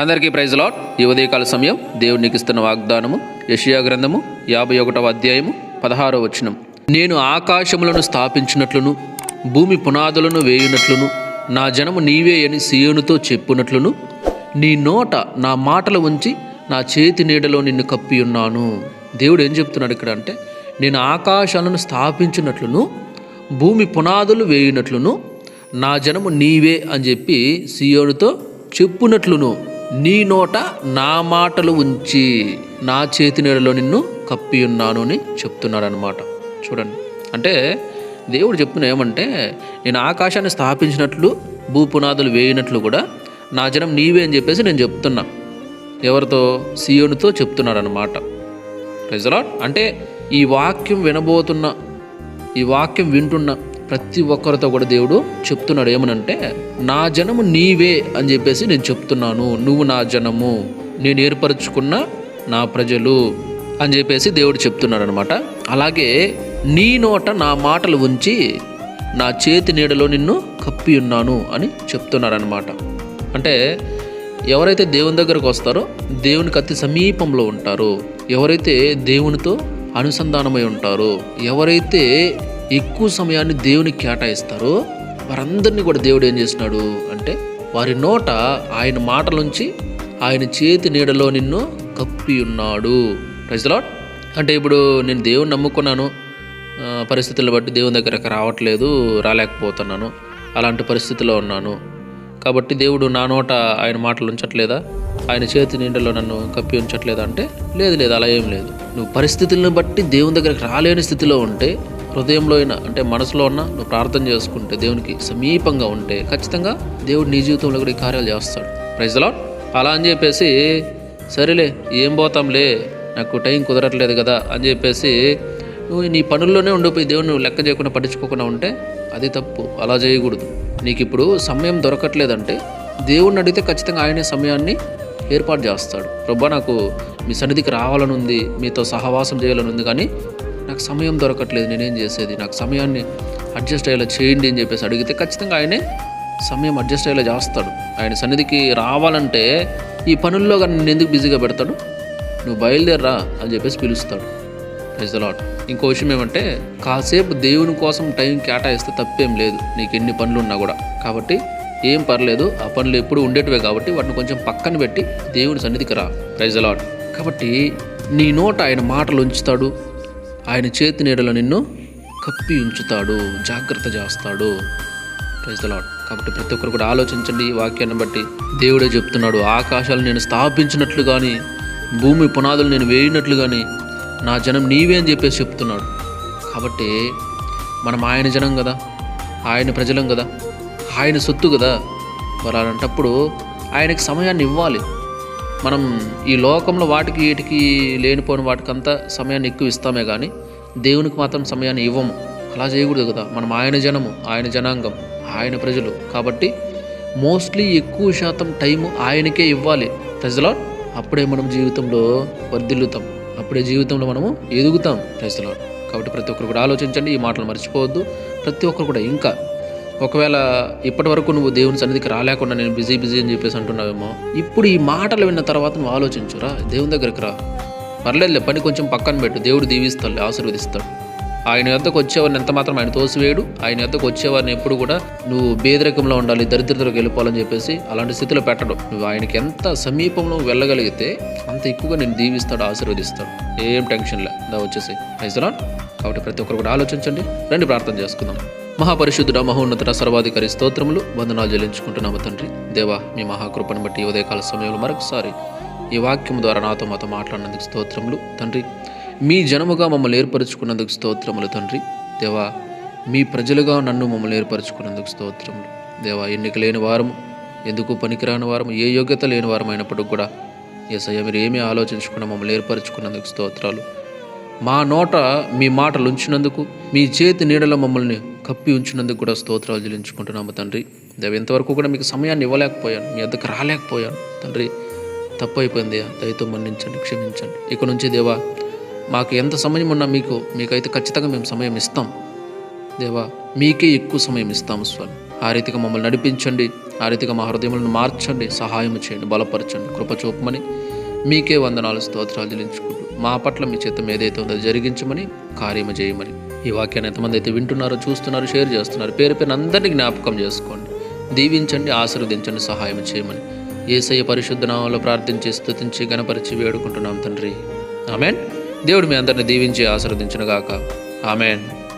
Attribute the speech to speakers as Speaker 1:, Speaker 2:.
Speaker 1: అందరికీ praise lot ఈ ఉదయకాల సమయం దేవునికి ఇస్తున్న వాగ్దానము యషియా గ్రంథము యాభై ఒకటవ అధ్యాయము పదహారో వచనం. నేను ఆకాశములను స్థాపించినట్లును భూమి పునాదులను వేయునట్లును నా జనము నీవే అని సీయోనుతో చెప్పునట్లును నీ నోట నా మాటలు ఉంచి నా చేతి నీడలో నిన్ను కప్పి ఉన్నాను. దేవుడు ఏం చెప్తున్నాడు ఇక్కడ అంటే నేను ఆకాశాలను స్థాపించినట్లును భూమి పునాదులు వేయునట్లును నా జనము నీవే అని చెప్పి సీయోనుతో చెప్పునట్లును. నీ నోట నా మాటలు ఉంచి నా చేతి నీడలో నిన్ను కప్పి ఉన్నాను అని చెప్తున్నాడనమాట చూడండి. అంటే దేవుడు చెప్తున్నా ఏమంటే నేను ఆకాశాన్ని స్థాపించినట్లు భూపునాదులు వేయినట్లు కూడా నా జనం నీవే అని చెప్పేసి నేను చెప్తున్నా. ఎవరితో? సియోనుతో చెప్తున్నాడనమాట రిజలాట్ అంటే ఈ వాక్యం వినబోతున్న ఈ వాక్యం వింటున్న ప్రతి ఒక్కరితో కూడా దేవుడు చెప్తున్నాడు. ఏమనంటే నా జనము నీవే అని చెప్పేసి నేను చెప్తున్నాను. నువ్వు నా జనము నేను ఏర్పరచుకున్న నా ప్రజలు అని చెప్పేసి దేవుడు చెప్తున్నాడు అనమాట అలాగే నీ నోట నా మాటలు ఉంచి నా చేతి నీడలో నిన్ను కప్పి ఉన్నాను అని చెప్తున్నారనమాట. అంటే ఎవరైతే దేవుని దగ్గరకు వస్తారో దేవునికి అతి సమీపంలో ఉంటారో. ఎవరైతే దేవునితో అనుసంధానమై ఉంటారో ఎవరైతే ఎక్కువ సమయాన్ని దేవునికి కేటాయిస్తారో. వారందరినీ కూడా దేవుడు ఏం చేసినాడు అంటే వారి నోట ఆయన మాటలుంచి ఆయన చేతి నీడలో నిన్ను కప్పి ఉన్నాడు. లాట్ అంటే ఇప్పుడు నేను దేవుని నమ్ముకున్నాను. పరిస్థితులను బట్టి దేవుని దగ్గరకు రావట్లేదు రాలేకపోతున్నాను. అలాంటి పరిస్థితిలో ఉన్నాను. కాబట్టి దేవుడు నా నోట ఆయన మాటలు ఉంచట్లేదా? ఆయన చేతి నీడలో నన్ను కప్పి ఉంచట్లేదా అంటే లేదు లేదు అలా ఏం లేదు. నువ్వు పరిస్థితులను బట్టి దేవుని దగ్గరకు రాలేని స్థితిలో ఉంటే హృదయంలో అయినా అంటే మనసులో ఉన్న నువ్వు ప్రార్థన చేసుకుంటే దేవునికి సమీపంగా ఉంటే ఖచ్చితంగా దేవుడు నీ జీవితంలో కూడా ఈ కార్యాలు చేస్తాడు. ప్రైజ్ లాట్ అలా అని చెప్పేసి సరేలే ఏం పోతాంలే నాకు టైం కుదరట్లేదు కదా అని చెప్పేసి నువ్వు నీ పనుల్లోనే ఉండిపోయి దేవుని నువ్వు లెక్క చేయకుండా పట్టించుకోకుండా ఉంటే అది తప్పు అలా చేయకూడదు. నీకు ఇప్పుడు సమయం దొరకట్లేదంటే దేవుడిని అడిగితే ఖచ్చితంగా ఆయనే సమయాన్ని ఏర్పాటు చేస్తాడు. ప్రభా నాకు మీ సన్నిధికి రావాలని ఉంది మీతో సహవాసం చేయాలని ఉంది కానీ నాకు సమయం దొరకట్లేదు నేనేం చేసేది? నాకు సమయాన్ని అడ్జస్ట్ అయ్యేలా చేయండి అని చెప్పేసి అడిగితే ఖచ్చితంగా ఆయనే సమయం అడ్జస్ట్ అయ్యేలా చేస్తాడు. ఆయన సన్నిధికి రావాలంటే ఈ పనుల్లో కానీ నేను ఎందుకు బిజీగా పెడతాడు? నువ్వు బయలుదేరరా అని చెప్పేసి పిలుస్తాడు. ప్రైజ్ లాట్ ఇంకో విషయం ఏమంటే కాసేపు దేవుని కోసం టైం కేటాయిస్తే తప్పేం లేదు. నీకు ఎన్ని పనులు ఉన్నా కూడా. కాబట్టి ఏం పర్లేదు ఆ పనులు ఎప్పుడు ఉండేటివే కాబట్టి వాటిని కొంచెం పక్కన పెట్టి దేవుని సన్నిధికి రా. ప్రైజ్ అలాట్ కాబట్టి నీ నోట ఆయన మాటలు ఉంచుతాడు. ఆయన చేతి నీడలో నిన్ను కప్పి ఉంచుతాడు జాగ్రత్త చేస్తాడు. ప్రజలాడు కాబట్టి ప్రతి ఒక్కరు కూడా ఆలోచించండి ఈ వాక్యాన్ని బట్టి. దేవుడే చెప్తున్నాడు ఆకాశాలు నేను స్థాపించినట్లు కానీ భూమి పునాదులు నేను వేయినట్లు కానీ నా జనం నీవే అని చెప్పేసి చెప్తున్నాడు. కాబట్టి మనం ఆయన జనం కదా ఆయన ప్రజలం కదా ఆయన సొత్తు కదా. మరి అలాంటప్పుడు ఆయనకి సమయాన్ని ఇవ్వాలి. మనం ఈ లోకంలో వాటికి వీటికి లేనిపోయిన వాటికంతా సమయాన్ని ఎక్కువ ఇస్తామే కానీ దేవునికి మాత్రం సమయాన్ని ఇవ్వము. అలా చేయకూడదు కదా. మనం ఆయన జనము ఆయన జనాంగం ఆయన ప్రజలు. కాబట్టి మోస్ట్లీ ఎక్కువ శాతం టైము ఆయనకే ఇవ్వాలి. ప్రజలో అప్పుడే మనం జీవితంలో వర్ధిల్లుతాం. అప్పుడే జీవితంలో మనము ఎదుగుతాం. ప్రజలో కాబట్టి ప్రతి ఒక్కరు కూడా ఆలోచించండి. ఈ మాటలు మర్చిపోవద్దు. ప్రతి ఒక్కరు కూడా ఇంకా ఒకవేళ ఇప్పటి వరకు నువ్వు దేవుని సన్నిధికి రాలేకుండా నేను బిజీ బిజీ అని చెప్పేసి అంటున్నావేమో ఇప్పుడు ఈ మాటలు విన్న తర్వాత నువ్వు ఆలోచించురా దేవుని దగ్గరికి రా. పర్లేదులే పని కొంచెం పక్కన పెట్టు. దేవుడు దీవిస్తాడు ఆశీర్వదిస్తాడు. ఆయన యొద్దకు వచ్చేవారిని ఎంత మాత్రం ఆయన తోసివేయడు. ఆయన యొద్దకు వచ్చేవారిని ఎప్పుడు కూడా నువ్వు బేదరికంలో ఉండాలి దరిద్రతలోకి వెళ్ళిపోవాలని చెప్పేసి అలాంటి స్థితిలో పెట్టడం. నువ్వు ఆయనకి ఎంత సమీపంలో వెళ్ళగలిగితే అంత ఎక్కువగా నేను దీవిస్తాడు ఆశీర్వదిస్తాడు. ఏం టెన్షన్ లే దా వచ్చేసి నైజలాన్ కాబట్టి ప్రతి ఒక్కరు కూడా ఆలోచించండి. రండి ప్రార్థన చేసుకుందాం. మహాపరిశుద్ధుడ మహోన్నతుడ సర్వాధికారి స్తోత్రములు వందనాలు చెల్లించుకుంటున్నాము తండ్రి. దేవా మీ మహాకృపను బట్టి ఈ ఉదయకాల సమయంలో మరొకసారి ఈ వాక్యం ద్వారా నాతో మాతో మాట్లాడినందుకు స్తోత్రములు తండ్రి. మీ జనముగా మమ్మల్ని ఏర్పరచుకున్నందుకు స్తోత్రములు తండ్రి. దేవా మీ ప్రజలుగా నన్ను మమ్మల్ని ఏర్పరచుకున్నందుకు స్తోత్రములు. దేవా ఎన్నిక లేని వారము ఎందుకు పనికిరాని వారము ఏ యోగ్యత లేని వారం అయినప్పటికి కూడా ఏసయ్య మీరు ఏమీ ఆలోచించకుండా మమ్మల్ని ఏర్పరచుకున్నందుకు స్తోత్రాలు. మా నోట మీ మాటలు ఉంచినందుకు మీ చేతి నీడలో మమ్మల్ని కప్పి ఉంచినందుకు కూడా స్తోత్రాలు చెల్లించుకుంటున్నాము తండ్రి. దేవ ఇంతవరకు కూడా మీకు సమయాన్ని ఇవ్వలేకపోయాను. మీ అద్దకు రాలేకపోయాను. తండ్రి తప్పు అయిపోయింది దయతో మన్నించండి క్షమించండి. ఇక నుంచి దేవా మాకు ఎంత సమయం ఉన్నా మీకు మీకైతే ఖచ్చితంగా మేము సమయం ఇస్తాం. దేవా మీకే ఎక్కువ సమయం ఇస్తాము స్వామి. ఆ రీతిగా మమ్మల్ని నడిపించండి. ఆ రీతిగా మా హృదయములను మార్చండి. సహాయం చేయండి. బలపరచండి. కృప చూపమని మీకే వందనాలు స్తోత్రాలు చెల్లించుకుంటూ మా పట్ల మీ చిత్తం ఏదైతే ఉందో జరిగించమని కార్యము చేయమని ఈ వాక్యాన్ని ఎంతమంది అయితే వింటున్నారో చూస్తున్నారో షేర్ చేస్తున్నారు పేరు పేరు అందరినీ జ్ఞాపకం చేసుకోండి. దీవించండి ఆశీర్వదించండి సహాయం చేయమని. ఏసయ్య పరిశుద్ధ నామంలో ప్రార్థించి స్థుతించి గణపరిచి వేడుకుంటున్నాం తండ్రి. ఆమెన్. దేవుడు మీ అందరిని దీవించి ఆశీర్వదించునుగాక. ఆమెన్.